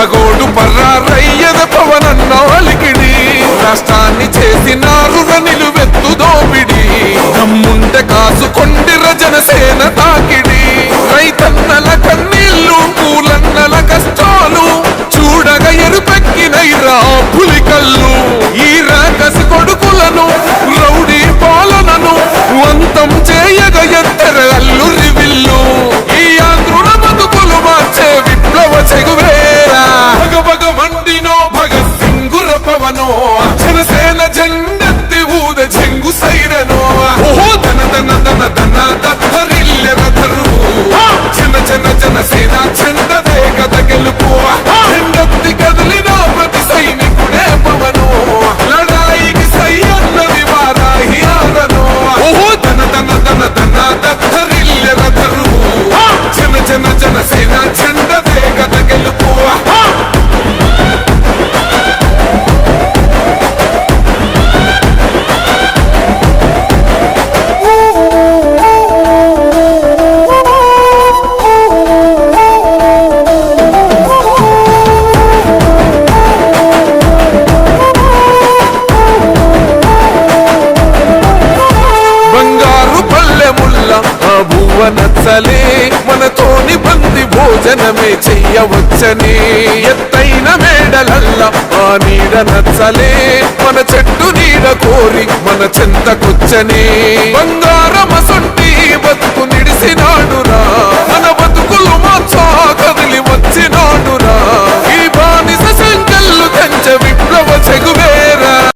పరమగోడు పర్రారయ్యద పవనన్నో Líbano బువ్వ నచ్చలే మనతోని బంది భోజనమే చెయ్యవచ్చని ఎత్తైన మేడలల్ల ఆ నీడ నచ్చలే మన చెట్టు నీడ కోరి మన చెంతకొచ్చని. బంగారమసొంటి బతుకు నిడిసినాడురా.